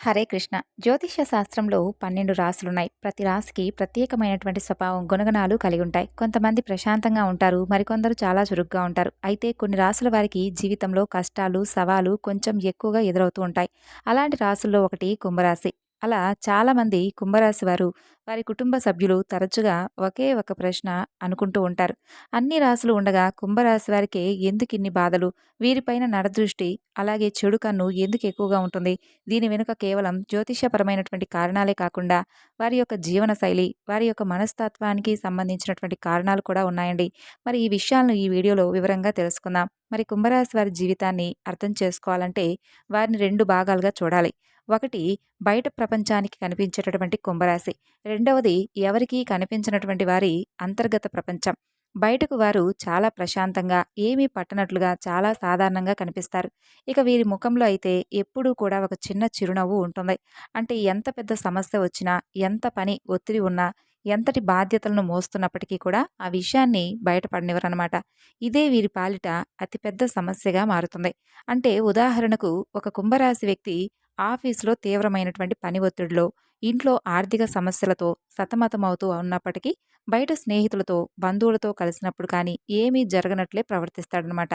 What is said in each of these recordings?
హరే కృష్ణ. జ్యోతిష్య శాస్త్రంలో పన్నెండు రాసులున్నాయి. ప్రతి రాశికి ప్రత్యేకమైనటువంటి స్వభావం గుణగణాలు కలిగి ఉంటాయి. కొంతమంది ప్రశాంతంగా ఉంటారు మరికొందరు చాలా చురుగ్గా ఉంటారు. అయితే కొన్ని రాసుల వారికి జీవితంలో కష్టాలు సవాలు కొంచెం ఎక్కువగా ఎదురవుతూ ఉంటాయి. అలాంటి రాసుల్లో ఒకటి కుంభరాశి. అలా చాలామంది కుంభరాశి వారు వారి కుటుంబ సభ్యులు తరచుగా ఒకే ఒక ప్రశ్న అనుకుంటూ ఉంటారు. అన్ని రాసులు ఉండగా కుంభరాశి వారికి ఎందుకు ఇన్ని బాధలు? వీరిపైన నడదృష్టి అలాగే చెడు కన్ను ఎందుకు ఎక్కువగా ఉంటుంది? దీని వెనుక కేవలం జ్యోతిష్యపరమైనటువంటి కారణాలే కాకుండా వారి యొక్క జీవన శైలి వారి యొక్క మనస్తత్వానికి సంబంధించినటువంటి కారణాలు కూడా ఉన్నాయండి. మరి ఈ విషయాలను ఈ వీడియోలో వివరంగా తెలుసుకుందాం. మరి కుంభరాశి వారి జీవితాన్ని అర్థం చేసుకోవాలంటే వారిని రెండు భాగాలుగా చూడాలి. ఒకటి బయట ప్రపంచానికి కనిపించేటటువంటి కుంభరాశి. రెండవది ఎవరికీ కనిపించినటువంటి వారి అంతర్గత ప్రపంచం. బయటకు వారు చాలా ప్రశాంతంగా ఏమీ పట్టనట్లుగా చాలా సాధారణంగా కనిపిస్తారు. ఇక వీరి ముఖంలో అయితే ఎప్పుడూ కూడా ఒక చిన్న చిరునవ్వు ఉంటుంది. అంటే ఎంత పెద్ద సమస్య వచ్చినా ఎంత పని ఒత్తిడి ఉన్నా ఎంతటి బాధ్యతలను మోస్తున్నప్పటికీ కూడా ఆ విషయాన్ని బయటపడనివ్వరనమాట ఇదే వీరి పాలిట అతిపెద్ద సమస్యగా మారుతుంది. అంటే ఉదాహరణకు ఒక కుంభరాశి వ్యక్తి ఆఫీసులో తీవ్రమైనటువంటి పని ఒత్తిడిలో ఇంట్లో ఆర్థిక సమస్యలతో సతమతమవుతూ ఉన్నప్పటికీ బయట స్నేహితులతో బంధువులతో కలిసినప్పుడు కానీ ఏమీ జరగనట్లే ప్రవర్తిస్తాడనమాట.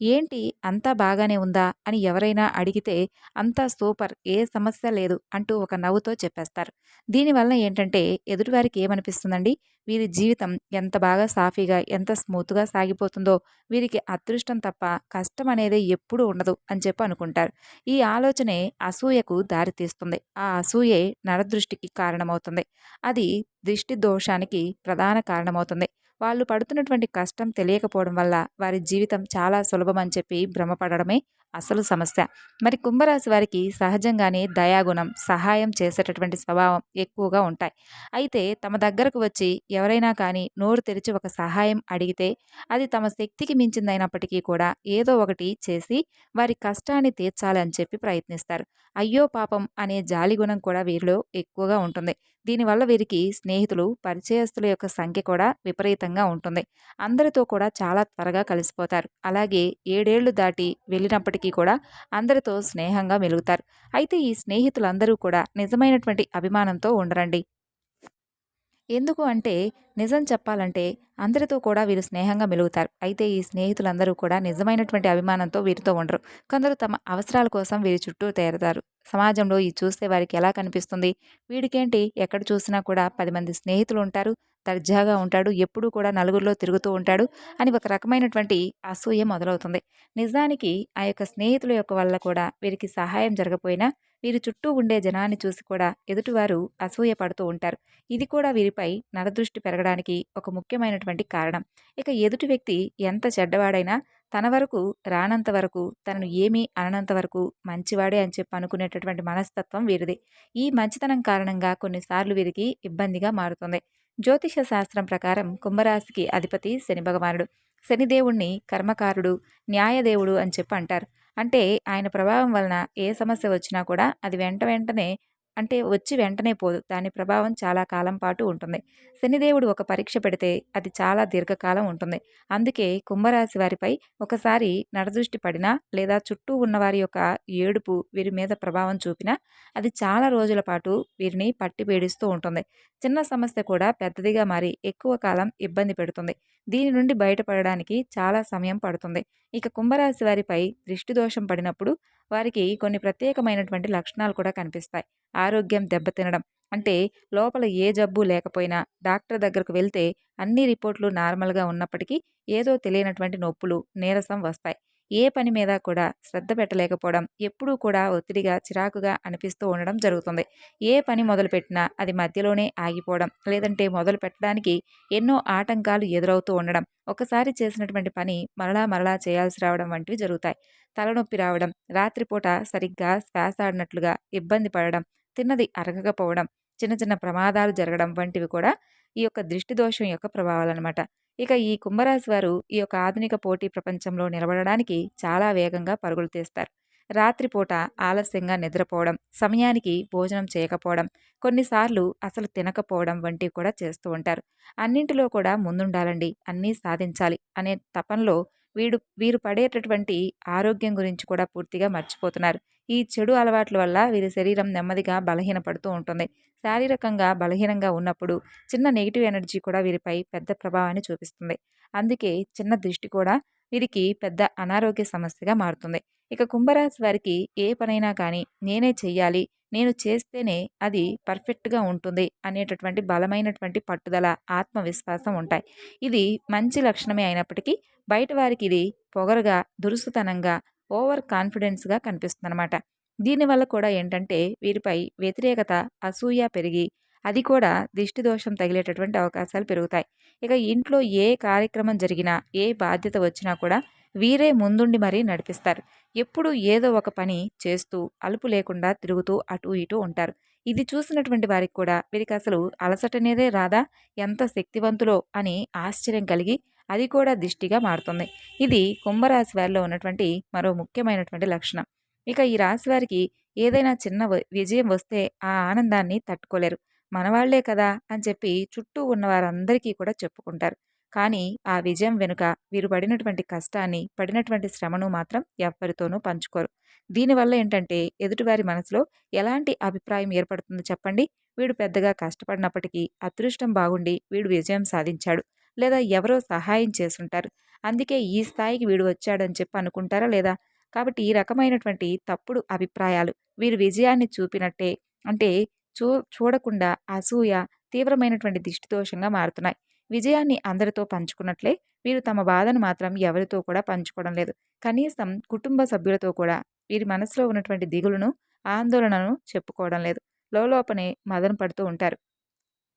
ఏంటి? అంతా బాగానే ఉందా? అని ఎవరైనా అడిగితే అంతా సూపర్ ఏ సమస్య లేదు అంటూ ఒక నవ్వుతో చెప్పేస్తారు. దీనివల్ల ఏంటంటే ఎదుటివారికి ఏమనిపిస్తుందండి? వీరి జీవితం ఎంత బాగా సాఫీగా ఎంత స్మూత్గా సాగిపోతుందో వీరికి అదృష్టం తప్ప కష్టం అనేది ఎప్పుడూ ఉండదు అని చెప్పి అనుకుంటారు. ఈ ఆలోచనే అసూయకు దారితీస్తుంది ఆ అసూయే నరదృష్టికి కారణమవుతుంది. అది దృష్టి దోషానికి ప్రధాన కారణమవుతుంది. వాళ్ళు పడుతున్నటువంటి కష్టం తెలియకపోవడం వల్ల వారి జీవితం చాలా సులభమని చెప్పి భ్రమపడడమే అసలు సమస్య. మరి కుంభరాశి వారికి సహజంగానే దయాగుణం సహాయం చేసేటటువంటి స్వభావం ఎక్కువగా ఉంటాయి. అయితే తమ దగ్గరకు వచ్చి ఎవరైనా కానీ నోరు తెరిచి ఒక సహాయం అడిగితే అది తమ శక్తికి మించిందైనప్పటికీ కూడా ఏదో ఒకటి చేసి వారి కష్టాన్ని తీర్చాలని చెప్పి ప్రయత్నిస్తారు. అయ్యో పాపం అనే జాలిగుణం కూడా వీరిలో ఎక్కువగా ఉంటుంది. దీనివల్ల వీరికి స్నేహితులు పరిచయస్తుల యొక్క సంఖ్య కూడా విపరీతంగా ఉంటుంది. అందరితో కూడా చాలా త్వరగా కలిసిపోతారు. అలాగే ఏడేళ్ళు దాటి వెళ్ళినప్పటికీ కూడా అందరితో స్నేహంగా మెలుగుతారు. అయితే ఈ స్నేహితులందరూ కూడా నిజమైనటువంటి అభిమానంతో ఉండరండి. ఎందుకు అంటే నిజం చెప్పాలంటే అందరితో కూడా వీరు స్నేహంగా మెలుగుతారు. అయితే ఈ స్నేహితులందరూ కూడా నిజమైనటువంటి అభిమానంతో వీరితో ఉండరు. కొందరు తమ అవసరాల కోసం వీరి చుట్టూ తేరతారు. సమాజంలో ఈ చూస్తే వారికి ఎలా కనిపిస్తుంది? వీడికేంటి? ఎక్కడ చూసినా కూడా పది మంది స్నేహితులు ఉంటారు. దర్జాగా ఉంటాడు. ఎప్పుడూ కూడా నలుగురిలో తిరుగుతూ ఉంటాడు అని ఒక రకమైనటువంటి అసూయ మొదలవుతుంది. నిజానికి ఆ యొక్క స్నేహితుల యొక్క వల్ల కూడా వీరికి సహాయం జరగపోయినా వీరి చుట్టూ ఉండే జనాన్ని చూసి కూడా ఎదుటివారు అసూయ పడుతూ ఉంటారు. ఇది కూడా వీరిపై నరదృష్టి పెరగడానికి ఒక ముఖ్యమైనటువంటి కారణం. ఇక ఎదుటి వ్యక్తి ఎంత చెడ్డవాడైనా తన వరకు రానంత వరకు తనను ఏమీ అననంత వరకు మంచివాడే అని చెప్పి అనుకునేటటువంటి మనస్తత్వం వీరిది. ఈ మంచితనం కారణంగా కొన్నిసార్లు వీరికి ఇబ్బందిగా మారుతుంది. జ్యోతిష శాస్త్రం ప్రకారం కుంభరాశికి అధిపతి శని భగవానుడు. శనిదేవుణ్ణి కర్మకారుడు న్యాయదేవుడు అని చెప్పి అంటారు. అంటే ఆయన ప్రభావం వలన ఏ సమస్య వచ్చినా కూడా అది వెంట వెంటనే అంటే వచ్చి వెంటనే పోదు. దాని ప్రభావం చాలా కాలం పాటు ఉంటుంది. శనిదేవుడు ఒక పరీక్ష పెడితే అది చాలా దీర్ఘకాలం ఉంటుంది. అందుకే కుంభరాశి వారిపై ఒకసారి నడదృష్టి పడినా లేదా చుట్టూ ఉన్నవారి యొక్క ఏడుపు వీరి మీద ప్రభావం చూపినా అది చాలా రోజుల పాటు వీరిని పట్టి పీడిస్తూ ఉంటుంది. చిన్న సమస్య కూడా పెద్దదిగా మారి ఎక్కువ కాలం ఇబ్బంది పెడుతుంది. దీని నుండి బయటపడడానికి చాలా సమయం పడుతుంది. ఇక కుంభరాశి వారిపై దృష్టి దోషం పడినప్పుడు వారికి కొన్ని ప్రత్యేకమైనటువంటి లక్షణాలు కూడా కనిపిస్తాయి. ఆరోగ్యం దెబ్బతినడం అంటే లోపల ఏ జబ్బు లేకపోయినా డాక్టర్ దగ్గరకు వెళ్తే అన్ని రిపోర్ట్లు నార్మల్గా ఉన్నప్పటికీ ఏదో తెలియనటువంటి నొప్పులు నీరసం వస్తాయి. ఏ పని మీద కూడా శ్రద్ధ పెట్టలేకపోవడం ఎప్పుడూ కూడా ఒత్తిడిగా చిరాకుగా అనిపిస్తూ ఉండడం జరుగుతుంది. ఏ పని మొదలుపెట్టినా అది మధ్యలోనే ఆగిపోవడం లేదంటే మొదలు పెట్టడానికి ఎన్నో ఆటంకాలు ఎదురవుతూ ఉండడం ఒకసారి చేసినటువంటి పని మరలా మరలా చేయాల్సి రావడం వంటివి జరుగుతాయి. తలనొప్పి రావడం రాత్రిపూట సరిగ్గా శ్వాస ఆడినట్లుగా ఇబ్బంది పడడం తిన్నది అరగకపోవడం చిన్న చిన్న ప్రమాదాలు జరగడం వంటివి కూడా ఈ యొక్క దృష్టి దోషం యొక్క ప్రభావాలన్నమాట. ఇక ఈ కుంభరాశి వారు ఈ యొక్క ఆధునిక పోటీ ప్రపంచంలో నిలబడడానికి చాలా వేగంగా పరుగులు తీస్తారు. రాత్రిపూట ఆలస్యంగా నిద్రపోవడం సమయానికి భోజనం చేయకపోవడం కొన్నిసార్లు అసలు తినకపోవడం వంటివి కూడా చేస్తూ ఉంటారు. అన్నింటిలో కూడా ముందుండాలండి అన్నీ సాధించాలి అనే తపనలో వీడు వీరు పడేటటువంటి ఆరోగ్యం గురించి కూడా పూర్తిగా మర్చిపోతున్నారు. ఈ చెడు అలవాట్ల వల్ల వీరి శరీరం నెమ్మదిగా బలహీనపడుతూ ఉంటుంది. శారీరకంగా బలహీనంగా ఉన్నప్పుడు చిన్న నెగిటివ్ ఎనర్జీ కూడా వీరిపై పెద్ద ప్రభావాన్ని చూపిస్తుంది. అందుకే చిన్న దృష్టి కూడా వీరికి పెద్ద అనారోగ్య సమస్యగా మారుతుంది. ఇక కుంభరాశి వారికి ఏ పనైనా కానీ నేనే చెయ్యాలి నేను చేస్తేనే అది పర్ఫెక్ట్గా ఉంటుంది అనేటటువంటి బలమైనటువంటి పట్టుదల ఆత్మవిశ్వాసం ఉంటాయి. ఇది మంచి లక్షణమే అయినప్పటికీ బయట వారికి ఇది పొగరుగా దురుసుతనంగా ఓవర్ కాన్ఫిడెన్స్గా కనిపిస్తుంది అనమాట దీనివల్ల కూడా ఏంటంటే వీరిపై వ్యతిరేకత అసూయ పెరిగి అది కూడా దిష్టి దోషం తగిలేటటువంటి అవకాశాలు పెరుగుతాయి. ఇక ఇంట్లో ఏ కార్యక్రమం జరిగినా ఏ బాధ్యత వచ్చినా కూడా వీరే ముందుండి మరీ నడిపిస్తారు. ఎప్పుడు ఏదో ఒక పని చేస్తూ అలుపు లేకుండా తిరుగుతూ అటు ఇటు ఉంటారు. ఇది చూసినటువంటి వారికి కూడా వీరికి అసలు అలసటనేదే రాదా? ఎంత శక్తివంతులో అని ఆశ్చర్యం కలిగి అది కూడా దిష్టిగా మారుతుంది. ఇది కుంభరాశి వారిలో ఉన్నటువంటి మరో ముఖ్యమైనటువంటి లక్షణం. ఇక ఈ రాశి వారికి ఏదైనా చిన్న విజయం వస్తే ఆ ఆనందాన్ని తట్టుకోలేరు. మనవాళ్ళే కదా అని చెప్పి చుట్టూ ఉన్న వారందరికీ కూడా చెప్పుకుంటారు. కానీ ఆ విజయం వెనుక వీరు పడినటువంటి కష్టాన్ని పడినటువంటి శ్రమను మాత్రం ఎవ్వరితోనూ పంచుకోరు. దీనివల్ల ఏంటంటే ఎదుటివారి మనసులో ఎలాంటి అభిప్రాయం ఏర్పడుతుందో చెప్పండి. వీడు పెద్దగా కష్టపడినప్పటికీ అదృష్టం బాగుండి వీడు విజయం సాధించాడు. లేదా ఎవరో సహాయం చేసుంటారు అందుకే ఈ స్థాయికి వీడు వచ్చాడని చెప్పి అనుకుంటారా లేదా? కాబట్టి ఈ రకమైనటువంటి తప్పుడు అభిప్రాయాలు వీరు విజయాన్ని చూపినట్టే అంటే చూ చూడకుండా అసూయ తీవ్రమైనటువంటి దిష్టిదోషంగా మారుతున్నాయి. విజయాన్ని అందరితో పంచుకున్నట్లే వీరు తమ బాధను మాత్రం ఎవరితో కూడా పంచుకోవడం లేదు. కనీసం కుటుంబ సభ్యులతో కూడా వీరి మనసులో ఉన్నటువంటి దిగులను ఆందోళనను చెప్పుకోవడం లేదు. లోపనే మదన పడుతూ ఉంటారు.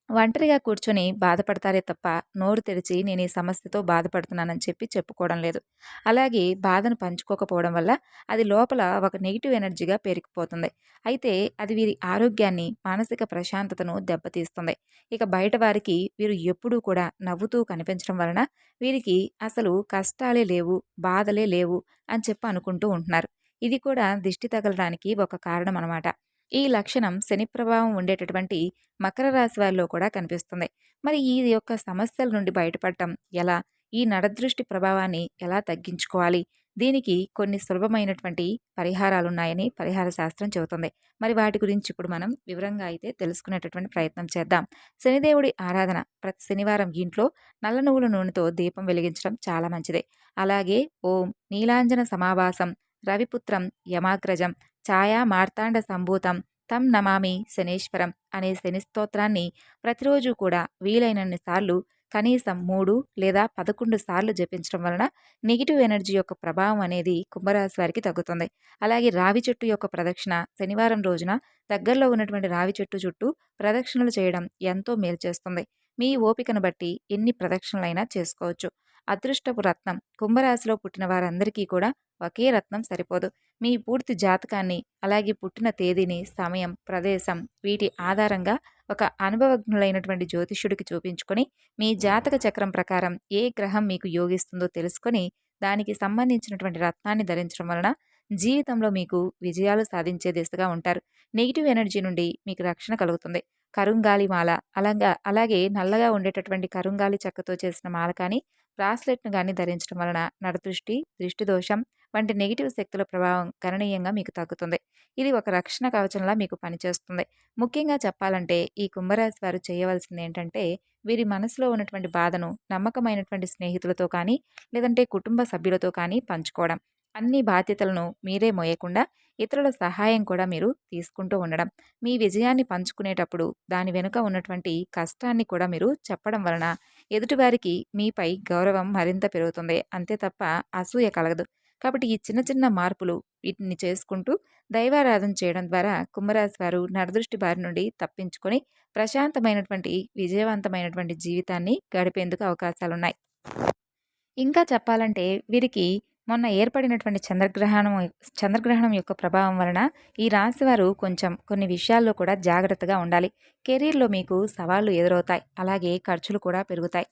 ఒంటరిగా కూర్చొని బాధపడతారే తప్ప నోరు తెరిచి నేను ఈ సమస్యతో బాధపడుతున్నానని చెప్పి చెప్పుకోవడం లేదు. అలాగే బాధను పంచుకోకపోవడం వల్ల అది లోపల ఒక నెగిటివ్ ఎనర్జీగా పేరుకుపోతుంది. అయితే అది వీరి ఆరోగ్యాన్ని మానసిక ప్రశాంతతను దెబ్బతీస్తుంది. ఇక బయట వారికి వీరు ఎప్పుడూ కూడా నవ్వుతూ కనిపించడం వలన వీరికి అసలు కష్టాలే లేవు బాధలే లేవు అని చెప్పి అనుకుంటూ ఉంటున్నారు. ఇది కూడా దిష్టి తగలడానికి ఒక కారణం అనమాట ఈ లక్షణం శని ప్రభావం ఉండేటటువంటి మకర రాశి వారిలో కూడా కనిపిస్తుంది. మరి ఈ యొక్క సమస్యల నుండి బయటపడటం ఎలా? ఈ నడదృష్టి ప్రభావాన్ని ఎలా తగ్గించుకోవాలి? దీనికి కొన్ని సులభమైనటువంటి పరిహారాలు ఉన్నాయని పరిహార శాస్త్రం చెబుతుంది. మరి వాటి గురించి ఇప్పుడు మనం వివరంగా అయితే తెలుసుకునేటటువంటి ప్రయత్నం చేద్దాం. శనిదేవుడి ఆరాధన ప్రతి శనివారం ఇంట్లో నల్ల నువ్వుల నూనెతో దీపం వెలిగించడం చాలా మంచిదే. అలాగే ఓం నీలాంజన సమావాసం రవిపుత్రం యమాగ్రజం ఛాయా మార్తాండ సంభూతం తం నమామి శనీశ్వరం అనే శని స్తోత్రాన్ని ప్రతిరోజు కూడా వీలైనన్ని సార్లు కనీసం మూడు లేదా పదకొండు సార్లు జపించడం వలన నెగిటివ్ ఎనర్జీ యొక్క ప్రభావం అనేది కుంభరాశి వారికి తగ్గుతుంది. అలాగే రావి చెట్టు యొక్క ప్రదక్షిణ శనివారం రోజున దగ్గరలో ఉన్నటువంటి రావి చెట్టు చుట్టూ ప్రదక్షిణలు చేయడం ఎంతో మేలు చేస్తుంది. మీ ఓపికను బట్టి ఎన్ని ప్రదక్షిణలైనా చేసుకోవచ్చు. అదృష్టపు రత్నం. కుంభరాశిలో పుట్టిన వారందరికీ కూడా ఒకే రత్నం సరిపోదు. మీ పూర్తి జాతకాన్ని అలాగే పుట్టిన తేదీని సమయం ప్రదేశం వీటి ఆధారంగా ఒక అనుభవజ్ఞులైనటువంటి జ్యోతిష్యుడికి చూపించుకొని మీ జాతక చక్రం ప్రకారం ఏ గ్రహం మీకు యోగిస్తుందో తెలుసుకొని దానికి సంబంధించినటువంటి రత్నాన్ని ధరించడం వలన జీవితంలో మీకు విజయాలు సాధించే దిశగా ఉంటారు. నెగిటివ్ ఎనర్జీ నుండి మీకు రక్షణ కలుగుతుంది. కరుంగాలి మాల అలాగా అలాగే నల్లగా ఉండేటటువంటి కరుంగాలి చెక్కతో చేసిన మాల కానీ బ్రాస్లెట్ను కానీ ధరించడం వలన నడదృష్టి దృష్టి దోషం వంటి నెగిటివ్ శక్తుల ప్రభావం గణనీయంగా మీకు తగ్గుతుంది. ఇది ఒక రక్షణ కవచంలా మీకు పనిచేస్తుంది. ముఖ్యంగా చెప్పాలంటే ఈ కుంభరాశి వారు చేయవలసింది ఏంటంటే వీరి మనసులో ఉన్నటువంటి బాధను నమ్మకమైనటువంటి స్నేహితులతో కానీ లేదంటే కుటుంబ సభ్యులతో కానీ పంచుకోవడం. అన్ని బాధ్యతలను మీరే మోయకుండా ఇతరుల సహాయం కూడా మీరు తీసుకుంటూ ఉండడం. మీ విజయాన్ని పంచుకునేటప్పుడు దాని వెనుక ఉన్నటువంటి కష్టాన్ని కూడా మీరు చెప్పడం వలన ఎదుటివారికి మీపై గౌరవం మరింత పెరుగుతుంది. అంతే తప్ప అసూయ కలగదు. కాబట్టి ఈ చిన్న చిన్న మార్పులు వీటిని చేసుకుంటూ దైవారాధన చేయడం ద్వారా కుంభరాశి వారు నరదృష్టి బారి నుండి తప్పించుకొని ప్రశాంతమైనటువంటి విజయవంతమైనటువంటి జీవితాన్ని గడిపేందుకు అవకాశాలున్నాయి. ఇంకా చెప్పాలంటే వీరికి మొన్న ఏర్పడినటువంటి చంద్రగ్రహణం చంద్రగ్రహణం యొక్క ప్రభావం వలన ఈ రాశి వారు కొంచెం కొన్ని విషయాల్లో కూడా జాగ్రత్తగా ఉండాలి. కెరీర్లో మీకు సవాళ్ళు ఎదురవుతాయి. అలాగే ఖర్చులు కూడా పెరుగుతాయి.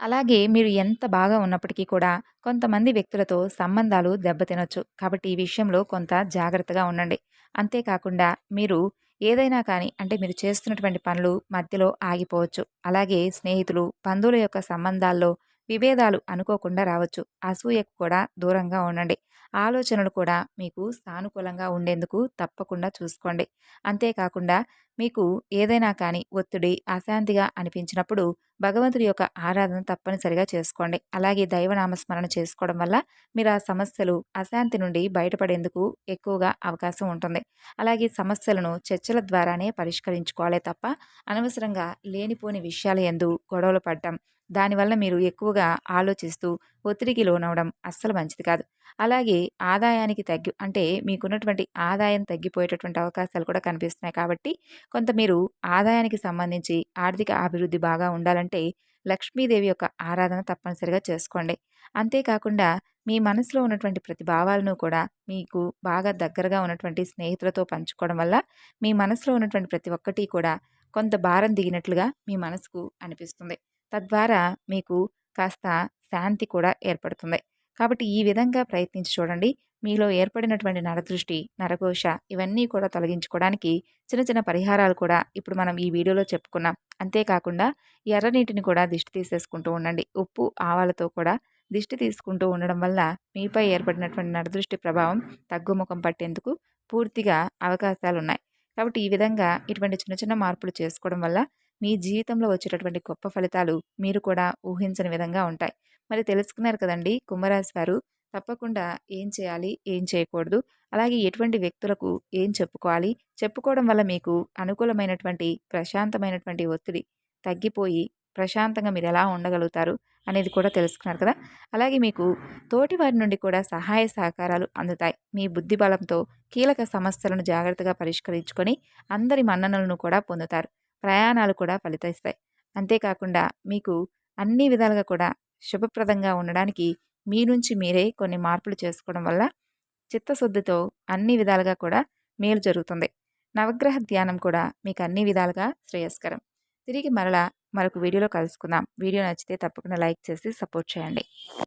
అలాగే మీరు ఎంత బాగా ఉన్నప్పటికీ కూడా కొంతమంది వ్యక్తులతో సంబంధాలు దెబ్బతినొచ్చు. కాబట్టి ఈ విషయంలో కొంత జాగ్రత్తగా ఉండండి. అంతేకాకుండా మీరు ఏదైనా కానీ అంటే మీరు చేస్తున్నటువంటి పనులు మధ్యలో ఆగిపోవచ్చు. అలాగే స్నేహితులు బంధువుల యొక్క సంబంధాల్లో విభేదాలు అనుకోకుండా రావచ్చు. అసూయకు కూడా దూరంగా ఉండండి. ఆలోచనలు కూడా మీకు సానుకూలంగా ఉండేందుకు తప్పకుండా చూసుకోండి. అంతేకాకుండా మీకు ఏదైనా కానీ ఒత్తిడి అశాంతిగా అనిపించినప్పుడు భగవంతుడి యొక్క ఆరాధన తప్పనిసరిగా చేసుకోండి. అలాగే దైవనామస్మరణ చేసుకోవడం వల్ల మీరు ఆ సమస్యలు అశాంతి నుండి బయటపడేందుకు ఎక్కువగా అవకాశం ఉంటుంది. అలాగే సమస్యలను చర్చల ద్వారానే పరిష్కరించుకోవాలి తప్ప అనవసరంగా లేనిపోని విషయాల ఎందు గొడవలు పడటం దానివల్ల మీరు ఎక్కువగా ఆలోచిస్తూ ఒత్తిడికి లోనవడం అస్సలు మంచిది కాదు. అలాగే ఆదాయానికి తగ్గి అంటే మీకున్నటువంటి ఆదాయం తగ్గిపోయేటటువంటి అవకాశాలు కూడా కనిపిస్తున్నాయి కాబట్టి కొంత మీరు ఆదాయానికి సంబంధించి ఆర్థిక అభివృద్ధి బాగా ఉండాలంటే లక్ష్మీదేవి యొక్క ఆరాధన తప్పనిసరిగా చేసుకోండి. అంతేకాకుండా మీ మనసులో ఉన్నటువంటి ప్రతి భావాలను కూడా మీకు బాగా దగ్గరగా ఉన్నటువంటి స్నేహితులతో పంచుకోవడం వల్ల మీ మనసులో ఉన్నటువంటి ప్రతి ఒక్కటి కూడా కొంత భారం దిగినట్లుగా మీ మనసుకు అనిపిస్తుంది. తద్వారా మీకు కాస్త శాంతి కూడా ఏర్పడుతుంది. కాబట్టి ఈ విధంగా ప్రయత్నించి చూడండి. మీలో ఏర్పడినటువంటి నరదృష్టి నరఘోష ఇవన్నీ కూడా తొలగించుకోవడానికి చిన్న చిన్న పరిహారాలు కూడా ఇప్పుడు మనం ఈ వీడియోలో చెప్పుకున్నాం. అంతేకాకుండా ఎర్ర నీటిని కూడా దిష్టి తీసేసుకుంటూ ఉండండి. ఉప్పు ఆవాలతో కూడా దిష్టి తీసుకుంటూ ఉండడం వల్ల మీపై ఏర్పడినటువంటి నరదృష్టి ప్రభావం తగ్గుముఖం పట్టేందుకు పూర్తిగా అవకాశాలు ఉన్నాయి కాబట్టి ఈ విధంగా ఇటువంటి చిన్న చిన్న మార్పులు చేసుకోవడం వల్ల మీ జీవితంలో వచ్చేటటువంటి గొప్ప ఫలితాలు మీరు కూడా ఊహించని విధంగా ఉంటాయి. మరి తెలుసుకున్నారు కదండి కుంభరాశి వారు తప్పకుండా ఏం చేయాలి ఏం చేయకూడదు అలాగే ఎటువంటి వ్యక్తులకు ఏం చెప్పుకోవాలి చెప్పుకోవడం వల్ల మీకు అనుకూలమైనటువంటి ప్రశాంతమైనటువంటి ఒత్తిడి తగ్గిపోయి ప్రశాంతంగా మీరు ఎలా ఉండగలుగుతారు అనేది కూడా తెలుసుకున్నారు కదా. అలాగే మీకు తోటి వారి నుండి కూడా సహాయ సహకారాలు అందుతాయి. మీ బుద్ధి బలంతో కీలక సమస్యలను జాగ్రత్తగా పరిష్కరించుకొని అందరి మన్ననలను కూడా పొందుతారు. ప్రయాణాలు కూడా ఫలితిస్తాయి అంతేకాకుండా మీకు అన్ని విధాలుగా కూడా శుభప్రదంగా ఉండడానికి మీ నుంచి మీరే కొన్ని మార్పులు చేసుకోవడం వల్ల చిత్తశుద్ధితో అన్ని విధాలుగా కూడా మేలు జరుగుతుంది. నవగ్రహ ధ్యానం కూడా మీకు అన్ని విధాలుగా శ్రేయస్కరం. తిరిగి మరలా మరొక వీడియోలో కలుసుకుందాం. వీడియో నచ్చితే తప్పకుండా లైక్ చేసి సపోర్ట్ చేయండి.